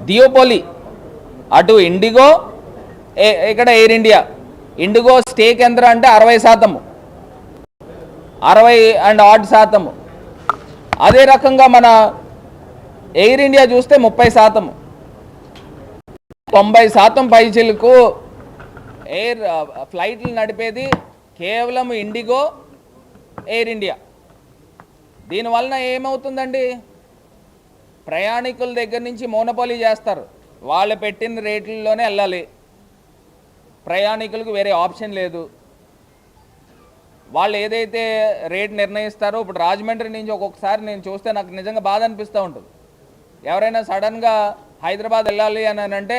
దియోపోలి అటు ఇండిగో ఏ- ఇక్కడ air India IndiGo stake ఎంత అంటే అరవై శాతము. అరవై అండ్ ఆడ్ శాతము. అదే రకంగా మన ఎయిర్ ఇండియా చూస్తే ముప్పై శాతము. తొంభై శాతం పైచిలకు ఎయిర్ ఫ్లైట్లు uh, నడిపేది కేవలం ఇండిగో ఎయిర్ ఇండియా దీనివలన ఏమవుతుందండి? ప్రయాణికుల దగ్గర నుంచి మోనపోలి చేస్తారు. వాళ్ళు పెట్టిన రేట్లలోనే వెళ్ళాలి. ప్రయాణికులకు వేరే ఆప్షన్ లేదు. వాళ్ళు ఏదైతే రేట్ నిర్ణయిస్తారో ఇప్పుడు రాజమండ్రి నుంచి ఒక్కొక్కసారి నేను చూస్తే నాకు నిజంగా బాధ అనిపిస్తూ ఉంటుంది. ఎవరైనా సడన్గా హైదరాబాద్ వెళ్ళాలి అని అని అంటే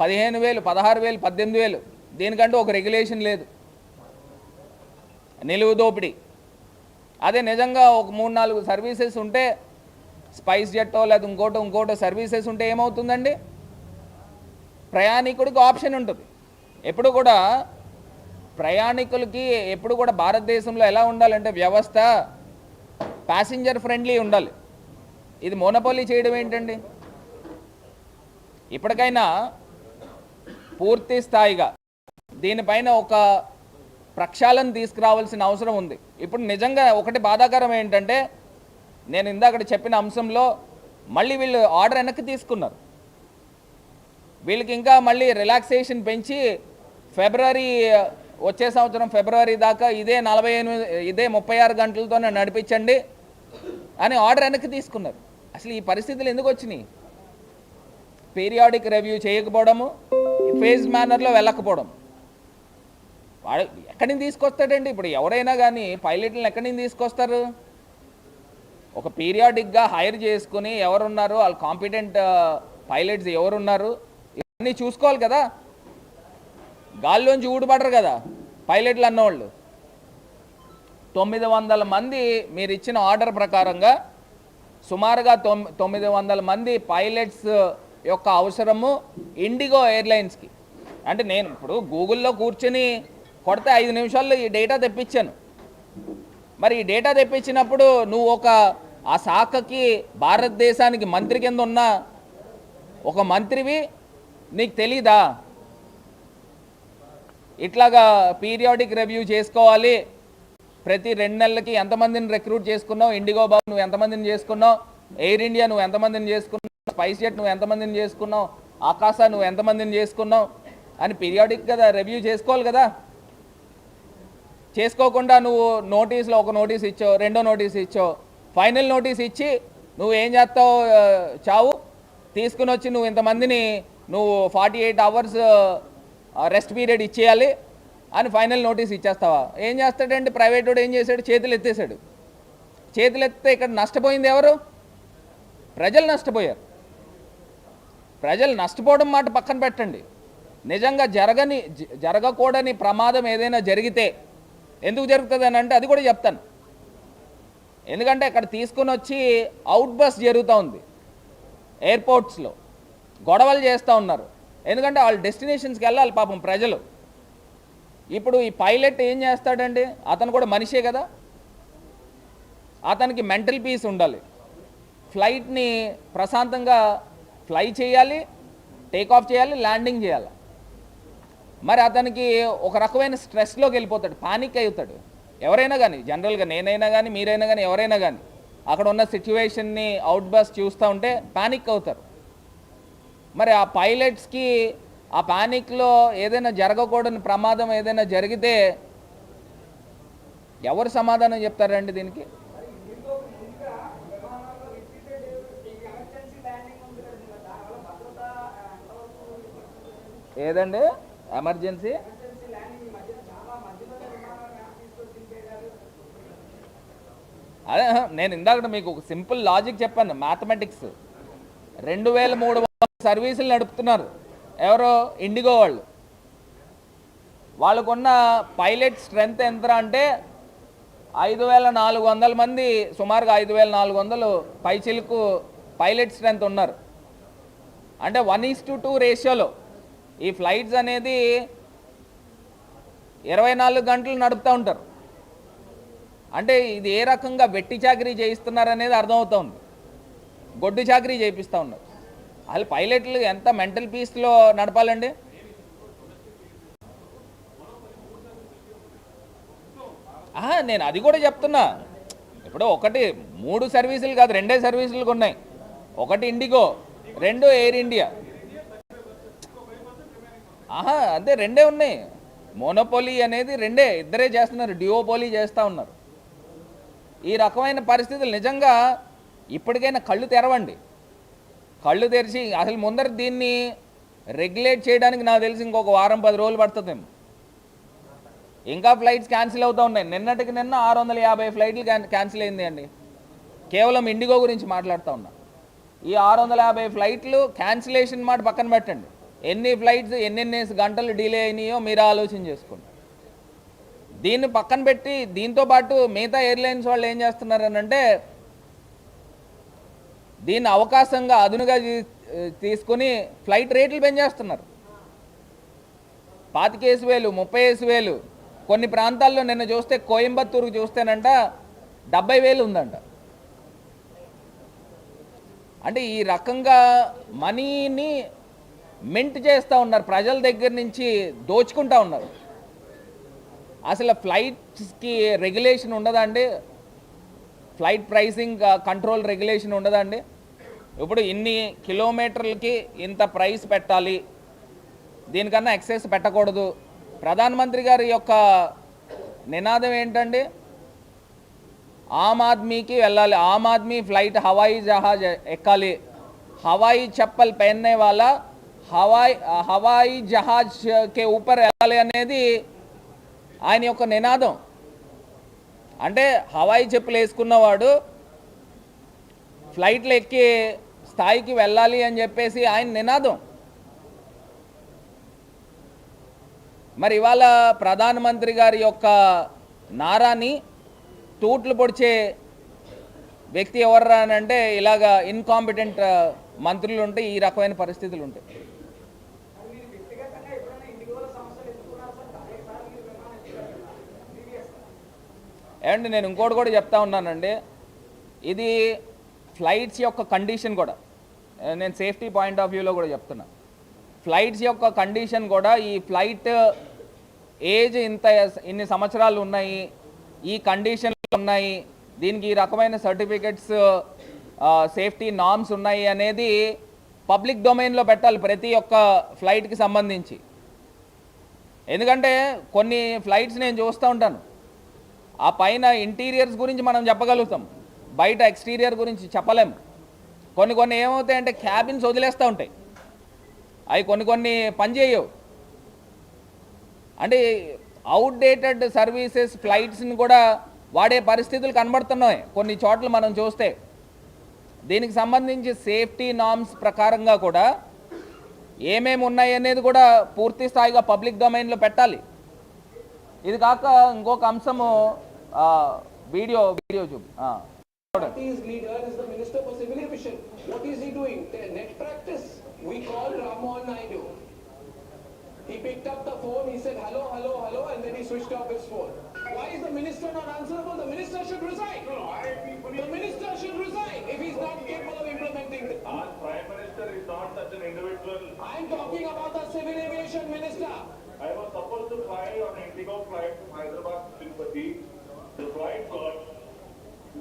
పదిహేను వేలు పదహారు వేలు పద్దెనిమిది వేలు దీనికంటూ ఒక రెగ్యులేషన్ లేదు. నిలువు దోపిడీ. అదే నిజంగా ఒక మూడు నాలుగు సర్వీసెస్ ఉంటే స్పైస్ జెట్టో లేదా ఇంకోటో ఇంకోటో సర్వీసెస్ ఉంటే ఏమవుతుందండి? ప్రయాణికుడికి ఆప్షన్ ఉంటుంది. ఎప్పుడు కూడా ప్రయాణికులకి ఎప్పుడు కూడా భారతదేశంలో ఎలా ఉండాలంటే వ్యవస్థ ప్యాసింజర్ ఫ్రెండ్లీ ఉండాలి. ఇది మోనోపాలీ చేయడం ఏంటండి? ఇప్పటికైనా పూర్తి స్థాయిగా దీనిపైన ఒక ప్రక్షాళన తీసుకురావాల్సిన అవసరం ఉంది. ఇప్పుడు నిజంగా ఒకటి బాధాకరం ఏంటంటే నేను ఇందాక చెప్పిన అంశంలో మళ్ళీ వీళ్ళు ఆర్డర్ వెనక్కి తీసుకున్నారు. వీళ్ళకి ఇంకా మళ్ళీ రిలాక్సేషన్ పెంచి ఫిబ్రవరి వచ్చే సంవత్సరం ఫిబ్రవరి దాకా ఇదే నలభై ఇదే ముప్పై ఆరు గంటలతోనే నడిపించండి అని ఆర్డర్ వెనక్కి తీసుకున్నారు. అసలు ఈ పరిస్థితులు ఎందుకు వచ్చినాయి? పీరియాడిక్ రివ్యూ చేయకపోవడము ఫేజ్ మేనర్లో వెళ్ళకపోవడం. వాడు ఎక్కడి నుంచి తీసుకొస్తాడండి? ఇప్పుడు ఎవరైనా కానీ పైలట్లను ఎక్కడి నుంచి తీసుకొస్తారు? ఒక పీరియాడిక్గా హైర్ చేసుకుని ఎవరున్నారు వాళ్ళు కాంపిటెంట్ పైలట్స్ ఎవరున్నారు ఇవన్నీ చూసుకోవాలి కదా. గాల్లోంచి ఊడిపడరు కదా పైలట్లు అన్నవాళ్ళు తొమ్మిది వందల మంది మీరు ఇచ్చిన ఆర్డర్ ప్రకారంగా సుమారుగా తొమ్మిది వందల మంది పైలట్స్ యొక్క అవసరము ఇండిగో ఎయిర్లైన్స్కి. అంటే నేను ఇప్పుడు గూగుల్లో కూర్చొని కొడితే ఐదు నిమిషాల్లో ఈ డేటా తెప్పించాను. మరి ఈ డేటా తెప్పించినప్పుడు నువ్వు ఒక ఆ శాఖకి భారతదేశానికి మంత్రి కింద ఉన్న ఒక మంత్రివి నీకు తెలీదా? ఇట్లాగా పీరియాడిక్ రివ్యూ చేసుకోవాలి. ప్రతి రెండు నెలలకి ఎంతమందిని రిక్రూట్ చేసుకున్నావు? ఇండిగో బాబు నువ్వు ఎంతమందిని చేసుకున్నావు? ఎయిర్ ఇండియా నువ్వు ఎంతమందిని చేసుకున్నావు? స్పైస్ జెట్ నువ్వు ఎంతమందిని చేసుకున్నావు? ఆకాశ నువ్వు ఎంతమందిని చేసుకున్నావు? అని పీరియాడిక్ కదా రివ్యూ చేసుకోవాలి కదా. చేసుకోకుండా నువ్వు నోటీస్లో ఒక నోటీస్ ఇచ్చావు రెండో నోటీస్ ఇచ్చావు. ఫైనల్ నోటీస్ ఇచ్చి నువ్వు ఏం చేస్తావు చావు? తీసుకుని వచ్చి నువ్వు ఇంతమందిని నువ్వు forty eight hours rest period ఇచ్చేయాలి అని ఫైనల్ నోటీస్ ఇచ్చేస్తావా? ఏం చేస్తాడంటే ప్రైవేట్ వాడు ఏం చేశాడు? చేతులు ఎత్తేసాడు చేతులు ఎత్తే ఇక్కడ నష్టపోయింది ఎవరు? ప్రజలు నష్టపోయారు. ప్రజలు నష్టపోవడం మాట పక్కన పెట్టండి. నిజంగా జరగని జరగకూడని ప్రమాదం ఏదైనా జరిగితే ఎందుకు జరుగుతుంది అని అంటే అది కూడా చెప్తాను. ఎందుకంటే అక్కడ తీసుకుని వచ్చి అవుట్ బస్ జరుగుతూ ఉంది. ఎయిర్పోర్ట్స్లో గొడవలు చేస్తూ ఉన్నారు. ఎందుకంటే వాళ్ళ డెస్టినేషన్స్కి వెళ్ళాలి పాపం ప్రజలు. ఇప్పుడు ఈ పైలట్ ఏం చేస్తాడండి? అతను కూడా మనిషే కదా. అతనికి మెంటల్ పీస్ ఉండాలి. ఫ్లైట్ని ప్రశాంతంగా ఫ్లై చేయాలి టేక్ ఆఫ్ చేయాలి ల్యాండింగ్ చేయాలి. మరి అతనికి ఒక రకమైన స్ట్రెస్లోకి వెళ్ళిపోతాడు పానిక్ అవుతాడు. ఎవరైనా కానీ జనరల్గా నేనైనా కానీ మీరైనా కానీ ఎవరైనా కానీ అక్కడ ఉన్న సిచ్యువేషన్ని అవుట్ బస్ చూస్తూ ఉంటే పానిక్ అవుతారు. మరి ఆ పైలట్స్కి ఆ పానిక్లో ఏదైనా జరగకూడని ప్రమాదం ఏదైనా జరిగితే ఎవరు సమాధానం చెప్తారండి దీనికి? ఏదండి? ఎమర్జెన్సీ అదే నేను ఇందాక మీకు ఒక సింపుల్ లాజిక్ చెప్పాను మ్యాథమెటిక్స్. రెండు వేల మూడు సర్వీసులు నడుపుతున్నారు. ఎవరో? ఇండిగో వాళ్ళు. వాళ్ళకున్న పైలట్ స్ట్రెంగ్త్ ఎంత అంటే ఐదు వేల నాలుగు వందల మంది సుమారుగా ఐదు వేల నాలుగు వందలు పైచిలకు పైలట్ స్ట్రెంగ్త్ ఉన్నారు. అంటే వన్ ఈస్ టు టూ రేషియోలో. ఈ ఫ్లైట్స్ అనేది ఇరవై నాలుగు గంటలు నడుపుతూ ఉంటారు. అంటే ఇది ఏ రకంగా వెట్టి చాకరీ చేయిస్తున్నారు అనేది అర్థమవుతోంది గొడ్డు చాకరీ చేయిస్తూ ఉన్నారు. అసలు పైలట్లు ఎంత మెంటల్ పీస్లో నడపాలండి? ఆహా, నేను అది కూడా చెప్తున్నా. ఇప్పుడు ఒకటి మూడు సర్వీసులు కాదు రెండే సర్వీసులు ఉన్నాయి ఒకటి ఇండిగో రెండు ఎయిర్ ఇండియా. ఆహా అదే రెండే ఉన్నాయి. మోనోపోలీ అనేది రెండే ఇద్దరే చేస్తున్నారు డియోపోలీ చేస్తూ ఉన్నారు. ఈ రకమైన పరిస్థితులు నిజంగా ఇప్పటికైనా కళ్ళు తెరవండి. కళ్ళు తెరిచి అసలు ముందర దీన్ని రెగ్యులేట్ చేయడానికి నాకు తెలిసి ఇంకొక వారం పది రోజులు పడుతుందేమో ఇంకా ఫ్లైట్స్ క్యాన్సిల్ అవుతూ ఉన్నాయి. నిన్నటికి నిన్న ఆరు వందల యాభై ఫ్లైట్లు క్యాన్సిల్ అయింది అండి. కేవలం ఇండిగో గురించి మాట్లాడుతూ ఉన్నా. ఈ ఆరు వందల యాభై ఫ్లైట్లు క్యాన్సిలేషన్ మాట పక్కన పెట్టండి. ఎన్ని ఫ్లైట్స్ ఎన్నెన్ని గంటలు డిలే అయినాయో మీరు ఆలోచన చేసుకోండి. దీన్ని పక్కన పెట్టి దీంతో పాటు మిగతా ఎయిర్లైన్స్ వాళ్ళు ఏం చేస్తున్నారని అంటే దీన్ని అవకాశంగా అదునుగా తీసుకుని తీసుకొని ఫ్లైట్ రేట్లు పెంచేస్తున్నారు. పాతికేసి వేలు ముప్పై వేసి వేలు కొన్ని ప్రాంతాల్లో నిన్న చూస్తే కోయంబత్తూరు చూస్తేనంట డెబ్బై వేలు ఉందంట. అంటే ఈ రకంగా మనీని మెంట్ చేస్తూ ఉన్నారు. ప్రజల దగ్గర నుంచి దోచుకుంటా ఉన్నారు. అసలు ఫ్లైట్స్కి రెగ్యులేషన్ ఉండదండి ఫ్లైట్ ప్రైసింగ్ కంట్రోల్ రెగ్యులేషన్ ఉండదండి ఇప్పుడు ఇన్ని కిలోమీటర్లకి ఇంత ప్రైస్ పెట్టాలి. దీనికన్నా ఎక్సైజ్ పెట్టకూడదు. ప్రధానమంత్రి గారి యొక్క నినాదం ఏంటండి? ఆమ్ ఆద్మీకి వెళ్ళాలి. ఆమ్ ఆద్మీ ఫ్లైట్ హవాయి జహాజ్ ఎక్కాలి. హవాయి చెప్పల్ పెన్నే వాళ్ళ హవాయి హవాయి జహాజ్కే ఊపర్ వెళ్ళాలి అనేది ఆయన యొక్క నినాదం. అంటే హవాయి చెప్పులు వేసుకున్నవాడు ఫ్లైట్లు ఎక్కి స్థాయికి వెళ్ళాలి అని చెప్పేసి ఆయన నినాదం. మరి ఇవాళ ప్రధానమంత్రి గారి యొక్క నారాని తూట్లు పొడిచే వ్యక్తి ఎవర్రా అని అంటే ఇలాగా ఇన్కాంపిటెంట్ మంత్రులు ఉంటాయి ఈ రకమైన పరిస్థితులు ఉంటాయి. ఏమండి నేను ఇంకోటి కూడా చెప్తా ఉన్నానండి. ఇది ఫ్లైట్స్ యొక్క కండిషన్ కూడా. నేను సేఫ్టీ పాయింట్ ఆఫ్ వ్యూలో కూడా చెప్తున్నా. ఫ్లైట్స్ యొక్క కండిషన్ కూడా ఈ ఫ్లైట్ ఏజ్ ఇంత ఇన్ని సంవత్సరాలు ఉన్నాయి ఈ కండిషన్లు ఉన్నాయి దీనికి ఈ రకమైన సర్టిఫికెట్స్ సేఫ్టీ నామ్స్ ఉన్నాయి అనేది పబ్లిక్ డొమైన్లో పెట్టాలి ప్రతి ఒక్క ఫ్లైట్కి సంబంధించి. ఎందుకంటే కొన్ని ఫ్లైట్స్ నేను చూస్తూ ఉంటాను. ఆ పైన ఇంటీరియర్స్ గురించి మనం చెప్పగలుగుతాం. బయట ఎక్స్టీరియర్ గురించి చెప్పలేము కొన్ని కొన్ని ఏమవుతాయి అంటే క్యాబిన్స్ వదిలేస్తూ ఉంటాయి. అవి కొన్ని కొన్ని పనిచేయవు అంటే అవుట్డేటెడ్ సర్వీసెస్ ఫ్లైట్స్ని కూడా వాడే పరిస్థితులు కనబడుతున్నాయి. కొన్ని చోట్ల మనం చూస్తే. దీనికి సంబంధించి సేఫ్టీ నామ్స్ ప్రకారంగా కూడా ఏమేమి ఉన్నాయి అనేది కూడా పూర్తి స్థాయిగా పబ్లిక్ డొమైన్లో పెట్టాలి. ఇది కాక ఇంకొక అంశము వీడియో వీడియో చూపి ఆ. party's leader is the Minister for Civil Aviation. What is he doing? Te- Net practice. We called Ramon Naidu. He picked up the phone, he said hello, hello, hello, and then he switched off his phone. Why is the minister not answerable? The minister should resign. The minister should resign if he's not capable of implementing it. Our Prime Minister is not such an individual. I'm talking about the Civil Aviation Minister. I was supposed to fly on Indigo flight from Hyderabad to Tirupati. The flight got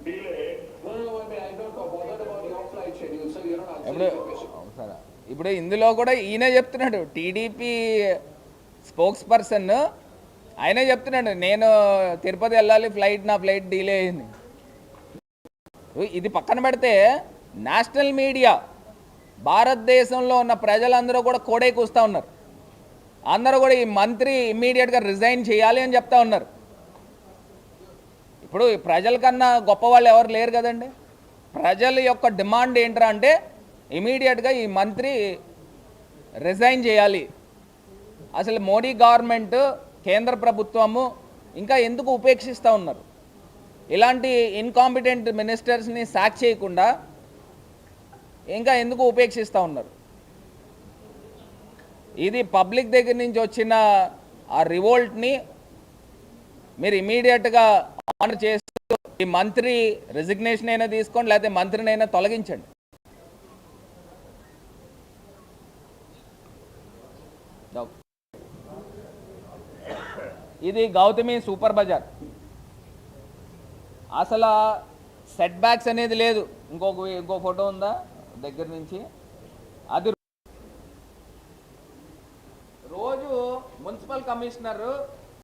delayed. No, no, wait a minute, I'm not bothered about your flight schedule, so you're not ఇప్పుడు answering the question. సరే ఇప్పుడు ఇందులో కూడా ఈయనే చెప్తున్నాడు. TDP spokes person ఆయనే చెప్తున్నాడు. నేను తిరుపతి వెళ్ళాలి. ఫ్లైట్ నా ఫ్లైట్ డిలే అయింది. ఇది పక్కన పెడితే నేషనల్ మీడియా భారతదేశంలో ఉన్న ప్రజలందరూ కూడా కోడే కూస్తూ ఉన్నారు. అందరూ కూడా ఈ మంత్రి ఇమ్మీడియట్గా రిజైన్ చేయాలి అని చెప్తా ఉన్నారు. ఇప్పుడు ప్రజల కన్నా గొప్ప వాళ్ళు ఎవరు లేరు కదండి. ప్రజల యొక్క డిమాండ్ ఏంట్రా అంటే ఇమీడియట్గా ఈ మంత్రి రిజైన్ చేయాలి. అసలు మోడీ గవర్నమెంట్ కేంద్ర ప్రభుత్వము ఇంకా ఎందుకు ఉపేక్షిస్తూ ఉన్నారు? ఇలాంటి ఇన్కాంపిటెంట్ మినిస్టర్స్ని సాక్ చేయకుండా ఇంకా ఎందుకు ఉపేక్షిస్తూ ఉన్నారు? ఇది పబ్లిక్ దగ్గర నుంచి వచ్చిన ఆ రివోల్ట్ని మీరు ఇమీడియట్గా ఆనర్ చేస్తూ ఈ మంత్రి రెసిగ్నేషన్ అయినా తీసుకోండి లేకపోతే మంత్రినైనా తొలగించండి. ఇది గౌతమి సూపర్ బజార్. అసలు సెట్ బ్యాక్స్ అనేది లేదు. ఇంకొక ఇంకో ఫోటో ఉందా? దగ్గర నుంచి. అది రోజు మున్సిపల్ కమిషనర్